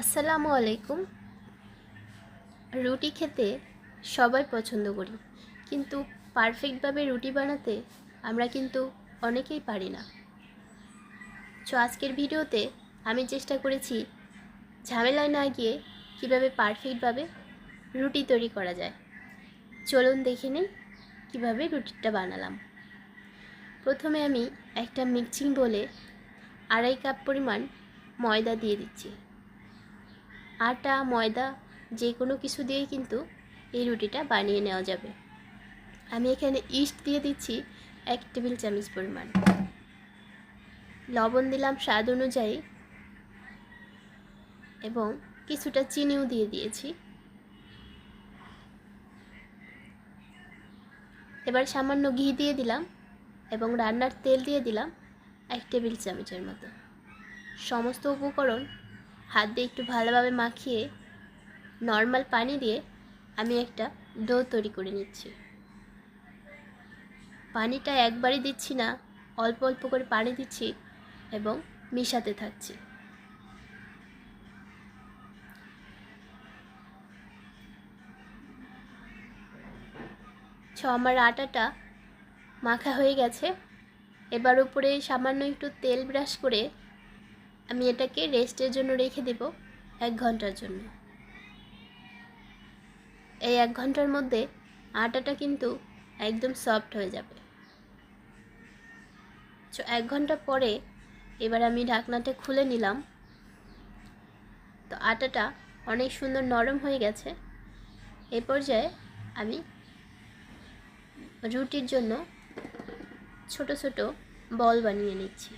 আসসালামু আলাইকুম। রুটি খেতে সবাই পছন্দ করি, কিন্তু পারফেক্টভাবে রুটি বানাতে আমরা কিন্তু অনেকেই পারি না। তো আজকের ভিডিওতে আমি চেষ্টা করেছি ঝামেলায় না গিয়ে কীভাবে পারফেক্টভাবে রুটি তৈরি করা যায়। চলুন দেখে নিই কীভাবে রুটিটা বানালাম। প্রথমে আমি একটা মিক্সিং বলে আড়াই কাপ পরিমাণ ময়দা দিয়ে দিচ্ছি। আটা, ময়দা যে কোনো কিছু দিয়েই কিন্তু এই রুটিটা বানিয়ে নেওয়া যাবে। আমি এখানে ইস্ট দিয়ে দিচ্ছি এক টেবিল চামচ পরিমাণ। লবণ দিলাম স্বাদ অনুযায়ী এবং কিছুটা চিনিও দিয়ে দিয়েছি। এবার সামান্য ঘি দিয়ে দিলাম এবং রান্নার তেল দিয়ে দিলাম এক টেবিল চামচের মতো। সমস্ত উপকরণ হাত দিয়ে একটু ভালোভাবে মাখিয়ে নর্মাল পানি দিয়ে আমি একটা ডো তৈরি করে নিচ্ছি। পানিটা একবারই দিচ্ছি না, অল্প অল্প করে পানি দিচ্ছি এবং মিশাতে থাকছি। ছ আমার আটাটা মাখা হয়ে গেছে। এবার উপরে সামান্য একটু তেল ব্রাশ করে আমি এটাকে রেস্টের জন্য রেখে দেব এক ঘণ্টার জন্য। এই এক ঘণ্টার মধ্যে আটাটা কিন্তু একদম সফট হয়ে যাবে। এক ঘণ্টা পরে এবার আমি ঢাকনাটা খুলে নিলাম। তো আটাটা অনেক সুন্দর নরম হয়ে গেছে। এ পর্যায়ে আমি রুটির জন্য ছোট ছোট বল বানিয়ে নিচ্ছি।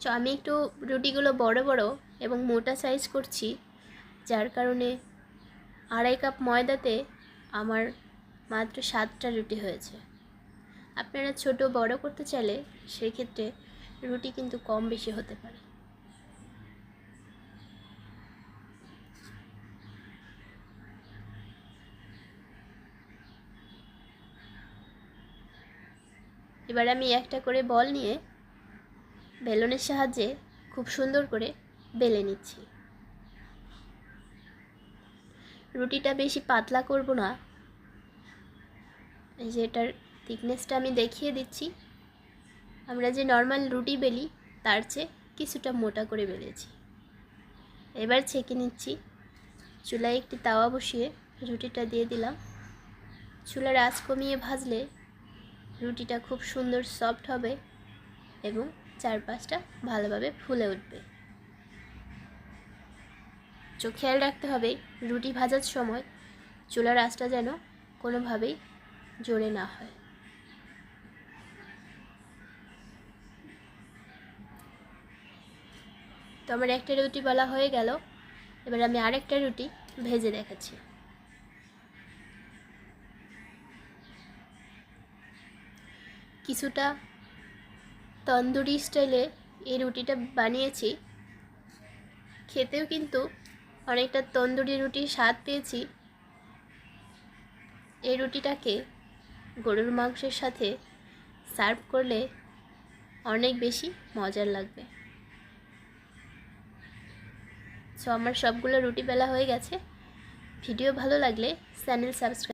তো আমি একটু রুটিগুলো বড় বড় এবং মোটা সাইজ করছি, যার কারণে আড়াই কাপ ময়দাতে আমার মাত্র সাতটা রুটি হয়েছে। আপনারা ছোট বড় করতে চাইলে সেক্ষেত্রে রুটি কিন্তু কম বেশি হতে পারে। এবার আমি একটা করে বল নিয়ে বেলনের সাহায্যে খুব সুন্দর করে বেলে নিচ্ছি। রুটিটা বেশি পাতলা করব না। এই যে এটার থিকনেসটা আমি দেখিয়ে দিচ্ছি। আমরা যে নর্মাল রুটি বেলি, তার চেয়ে কিছুটা মোটা করে বেলেছি। এবার ছেঁকে নিচ্ছি। চুলায় একটি তাওয়া বসিয়ে রুটিটা দিয়ে দিলাম। চুলার আঁচ কমিয়ে ভাজলে রুটিটা খুব সুন্দর সফট হবে এবং চারপাশটা ভালোভাবে ফুলে উঠবে। চোখ খেয়াল রাখতে হবে, রুটি ভাজার সময় চুলার আঁচটা যেন কোনোভাবেই জোরে না হয়। তো আমার একটা রুটি বলা হয়ে গেল, এবার আমি আরেকটা রুটি ভেজে দেখাচ্ছি। কিছুটা তন্দুরি স্টাইলে এই রুটিটা বানিয়েছি। খেতেও কিন্তু অনেকটা তন্দুরি রুটির স্বাদ পেয়েছি। এই রুটিটাকে গরুর মাংসের সাথে সার্ভ করলে অনেক বেশি মজার লাগবে। সো আমার সবগুলো রুটি বেলা হয়ে গেছে। ভিডিও ভালো লাগলে চ্যানেল সাবস্ক্রাইব